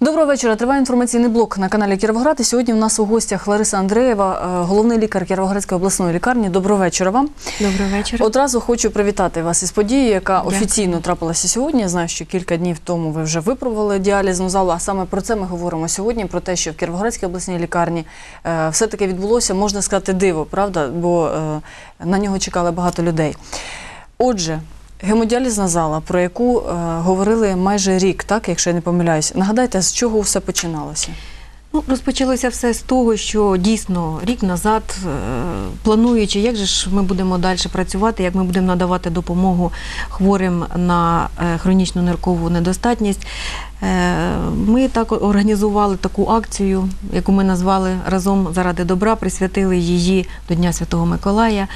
Доброго вечора. Триває інформаційний блок на каналі Кіровоград. І сьогодні в нас у гостях Лариса Андреєва, е, головний лікар Кіровоградської обласної лікарні. Доброго вечора вам. Доброго вечора. Одразу хочу привітати вас із подією, яка Дякую. офіційно трапилася сьогодні. Я знаю, що кілька днів тому ви вже випробували діалізну залу. А саме про це ми говоримо сьогодні. Про те, що в Кіровоградській обласній лікарні е, все-таки відбулося, можна сказати, диво, правда? Бо е, на нього чекали багато людей. Отже. Гемодіалізна зала, про яку е, говорили майже рік, так, якщо я не помиляюсь. Нагадайте, з чого все починалося? Ну, розпочалося все з того, що дійсно рік назад, е, плануючи, як же ж ми будемо далі працювати, як ми будемо надавати допомогу хворим на е, хронічну ниркову недостатність. е, Ми так організували таку акцію, яку ми назвали разом заради добра, присвятили її до Дня Святого Миколая.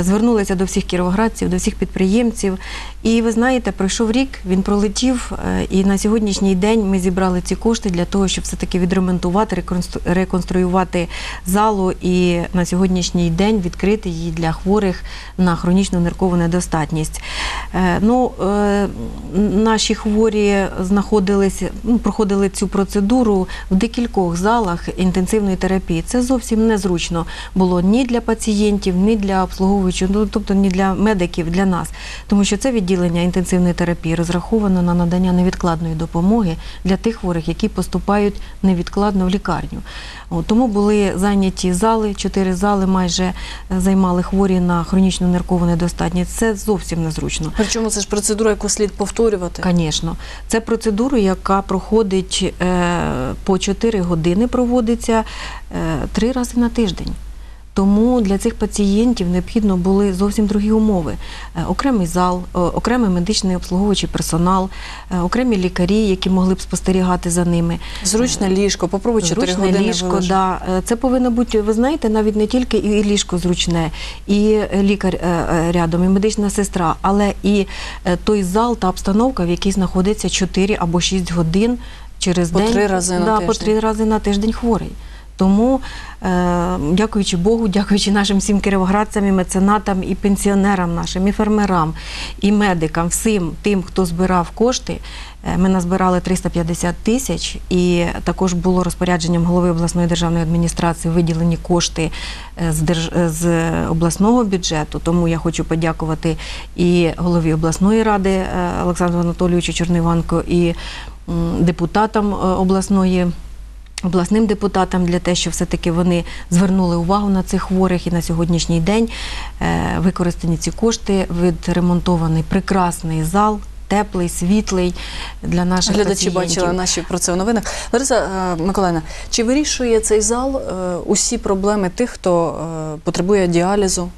Звернулися до всіх кіровоградців, до всіх підприємців. І ви знаєте, пройшов рік, він пролетів, і на сьогоднішній день ми зібрали ці кошти для того, щоб все-таки відремонтувати, реконстру- реконструювати залу і на сьогоднішній день відкрити її для хворих на хронічну ниркову недостатність. Е, Ну, е, наші хворі знаходилися, ну, проходили цю процедуру в декількох залах інтенсивної терапії. Це зовсім незручно було ні для пацієнтів, ні для обслуговуючих, ну, тобто ні для медиків, для нас. Тому що це відділення інтенсивної терапії розраховано на надання невідкладної допомоги для тих хворих, які поступають невідкладно в лікарню. От, тому були зайняті зали, чотири зали майже е, займали хворі на хронічну ниркову недостатність. Це зовсім незручно. Причому це ж процедура, яку слід повторювати. Звісно, це процедура, яка проходить е, по 4 години, проводиться е, три рази на тиждень. Тому для цих пацієнтів необхідно були зовсім другі умови: Е, окремий зал, е, окремий медичний обслуговуючий персонал, е, окремі лікарі, які могли б спостерігати за ними. Зручне ліжко, попробуй 4 Зручне години ліжко, да. Це повинно бути, ви знаєте, навіть не тільки і ліжко зручне, і лікар рядом, і медична сестра, але і той зал та обстановка, в якій знаходиться 4 або 6 годин через По день. три рази на да, по три рази на тиждень хворий. Тому, е, дякуючи Богу, дякуючи нашим всім кіровоградцям, і меценатам, і пенсіонерам нашим, і фермерам, і медикам, всім тим, хто збирав кошти, е, ми назбирали 350 тисяч, і також було розпорядженням голови обласної державної адміністрації виділені кошти е, з, держ... е, з обласного бюджету. Тому я хочу подякувати і голові обласної ради Олександру Анатолійовичу Чорниванко, і депутатам обласної. Обласним депутатам для те, що все-таки вони звернули увагу на цих хворих і на сьогоднішній день е, використані ці кошти, відремонтований прекрасний зал, теплий, світлий для наших Глядачі пацієнтів. бачили наші про це в новинах. Лариса е, Миколаївна, чи вирішує цей зал е, усі проблеми тих, хто потребує діалізу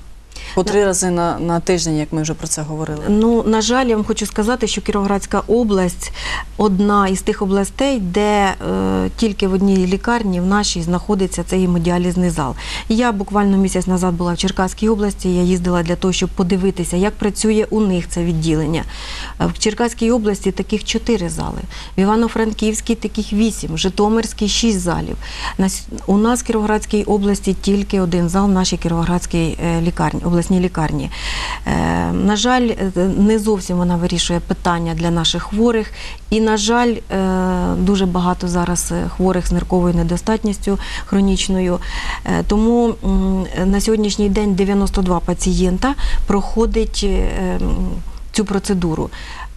по три рази на, на тиждень, як ми вже про це говорили? Ну, на жаль, я вам хочу сказати, що Кіровоградська область одна із тих областей, де е, тільки в одній лікарні в нашій знаходиться цей гемодіалізний зал. Я буквально місяць назад була в Черкаській області. Я їздила для того, щоб подивитися, як працює у них це відділення. Е, В Черкаській області таких чотири зали, в Івано-Франківській таких вісім, в Житомирській шість залів. У нас в Кіровоградській області тільки один зал в нашій Кіровоградській е, лікарні, обласній лікарні. Е, На жаль, е, не зовсім вона вирішує питання для наших хворих. І, на жаль, е, дуже багато зараз хворих з нирковою недостатністю хронічною. Тому на сьогоднішній день 92 пацієнта проходить цю процедуру.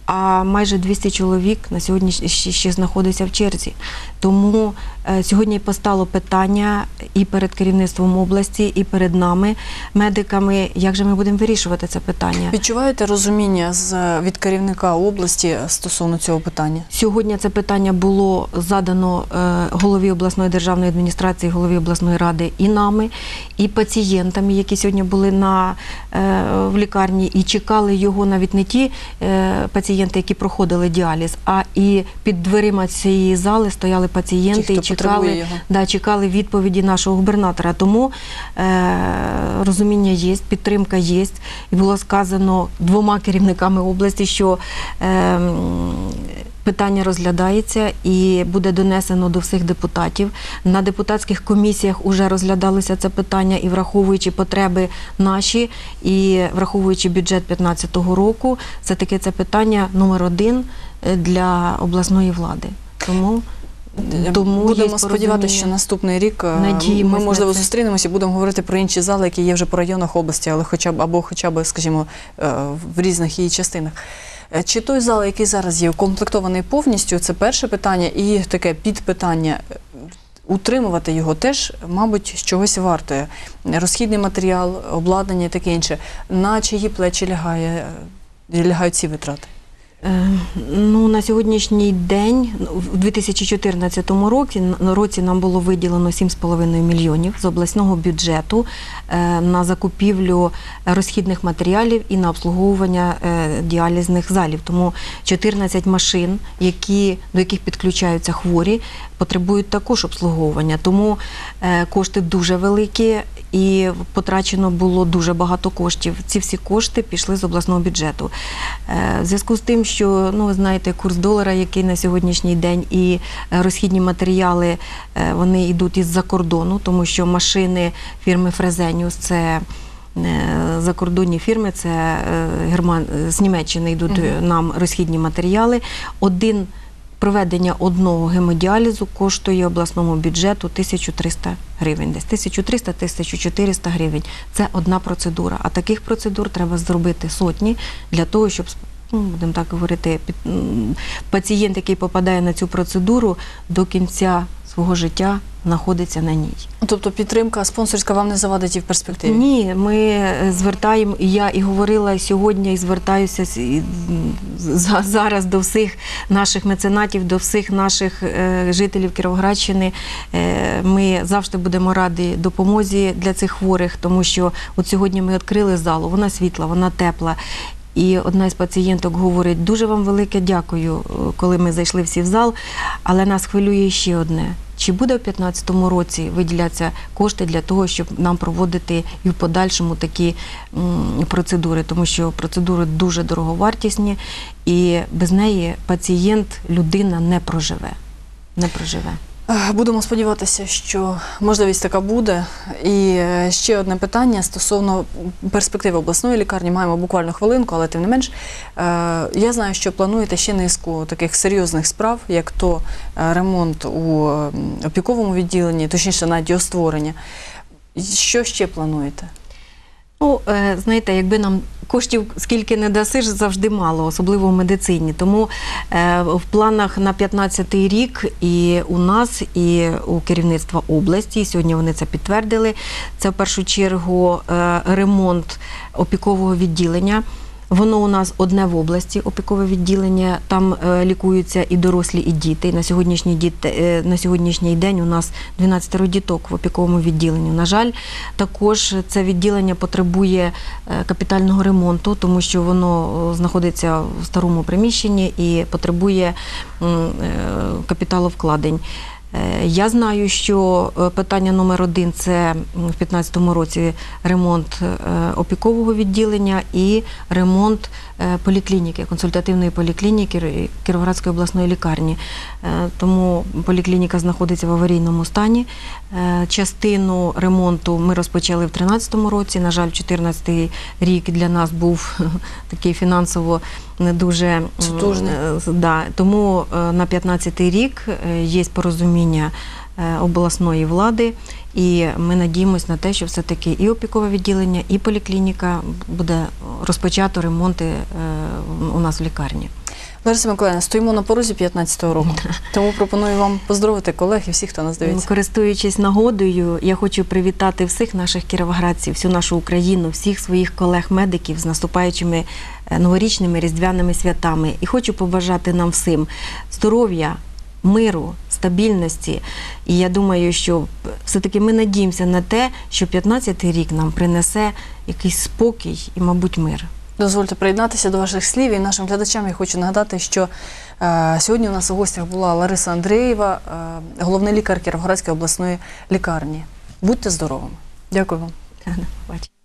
А майже 200 чоловік на сьогодні ще, ще знаходиться в черзі. Тому е, сьогодні постало питання і перед керівництвом області, і перед нами, медиками, як же ми будемо вирішувати це питання. Відчуваєте розуміння з, від керівника області стосовно цього питання? Сьогодні це питання було задано е, голові обласної державної адміністрації, голові обласної ради і нами, і пацієнтами, які сьогодні були на, е, в лікарні і чекали його навіть не ті е, пацієнти, які проходили діаліз, а і під дверима цієї зали стояли пацієнти Ті, і чекали, да, чекали відповіді нашого губернатора. Тому е, розуміння є, підтримка є. І було сказано двома керівниками області, що е, питання розглядається і буде донесено до всіх депутатів. На депутатських комісіях вже розглядалося це питання і враховуючи потреби наші, і враховуючи бюджет 2015 року, все таки це питання номер один е, для обласної влади. Тому Тому будемо сподіватися, що наступний рік е, Надіємось ми можливо це. зустрінемося і будемо говорити про інші зали, які є вже по районах області, але хоча б або хоча б, скажімо, е, в різних її частинах. Е, Чи той зал, який зараз є, укомплектований повністю, це перше питання, і таке підпитання. е, Утримувати його теж, мабуть, чогось вартує. Розхідний матеріал, обладнання і таке інше. На чиї плечі лягає, е, лягають ці витрати? Е, Ну, на сьогоднішній день, в 2014 році, році нам було виділено 7,5 мільйонів з обласного бюджету е, на закупівлю розхідних матеріалів і на обслуговування е, діалізних залів. Тому 14 машин, які, до яких підключаються хворі, потребують також обслуговування. Тому кошти дуже великі і потрачено було дуже багато коштів. Ці всі кошти пішли з обласного бюджету. Е, В зв'язку з тим, що ну ви знаєте, курс долара, який на сьогоднішній день, і е, розхідні матеріали е, вони йдуть із-за кордону, тому що машини фірми Фрезеніус це. Закордонні фірми, це Герман з Німеччини йдуть нам розхідні матеріали. Один проведення одного гемодіалізу коштує обласному бюджету 1300 гривень, десь 1300-1400 гривень. Це одна процедура. А таких процедур треба зробити сотні для того, щоб ну, будемо так говорити, пацієнт, який попадає на цю процедуру, до кінця свого життя знаходиться на ній. Тобто підтримка спонсорська вам не завадить і в перспективі? Ні, ми е, звертаємо, і я і говорила сьогодні, і звертаюся зараз до всіх наших меценатів, до всіх наших е, жителів Кіровоградщини. Е, Ми завжди будемо раді допомозі для цих хворих, тому що от сьогодні ми відкрили залу, вона світла, вона тепла. І одна із пацієнток говорить: дуже вам велике дякую, коли ми зайшли всі в зал. Але нас хвилює ще одне: чи буде у 2015 році виділятися кошти для того, щоб нам проводити і в подальшому такі процедури, тому що процедури дуже дороговартісні, і без неї пацієнт, людина не проживе. Не проживе. Е, Будемо сподіватися, що можливість така буде. І е, ще одне питання стосовно перспективи обласної лікарні. Маємо буквально хвилинку, але тим не менш. е, Я знаю, що плануєте ще низку таких серйозних справ, як то ремонт у опіковому відділенні, точніше, навіть його створення. Що ще плануєте? Ну, знаєте, якби нам коштів скільки не дасиш, завжди мало, особливо в медицині. Тому е, в планах на 15-й рік і у нас, і у керівництва області, сьогодні вони це підтвердили. Це в першу чергу е, ремонт опікового відділення. Воно у нас одне в області, опікове відділення. Там е, лікуються і дорослі, і діти. На сьогоднішній діт- е, на сьогоднішній день у нас 12 діток в опіковому відділенні. На жаль, також це відділення потребує е, капітального ремонту, тому що воно знаходиться в старому приміщенні і потребує капіталовкладень. Е, Я знаю, що е, питання номер один це в 2015 році ремонт е, опікового відділення і ремонт поліклініки, консультативної поліклініки Кіровоградської обласної лікарні. Тому поліклініка знаходиться в аварійному стані. Частину ремонту ми розпочали в 2013 році. На жаль, 2014 рік для нас був такий фінансово не дуже Сутужний. Да. Тому на 15-й рік є порозуміння е, обласної влади, і ми надіємося на те, що все-таки і опікове відділення, і поліклініка буде розпочато ремонти е, у нас в лікарні. Лариса Миколаївна, стоїмо на порозі 15-го року. Тому пропоную вам поздоровити колег і всіх, хто нас дивиться. Користуючись нагодою, я хочу привітати всіх наших кіровоградців, всю нашу Україну, всіх своїх колег-медиків з наступаючими е, новорічними різдвяними святами. І хочу побажати нам всім здоров'я, миру, стабільності. І я думаю, що все-таки ми надіємося на те, що 15-й рік нам принесе якийсь спокій і, мабуть, мир. Дозвольте приєднатися до ваших слів і нашим глядачам я хочу нагадати, що е, сьогодні у нас у гостях була Лариса Андрієва, е, головний лікар Кіровоградської обласної лікарні. Будьте здоровими. Дякую вам. Бачите.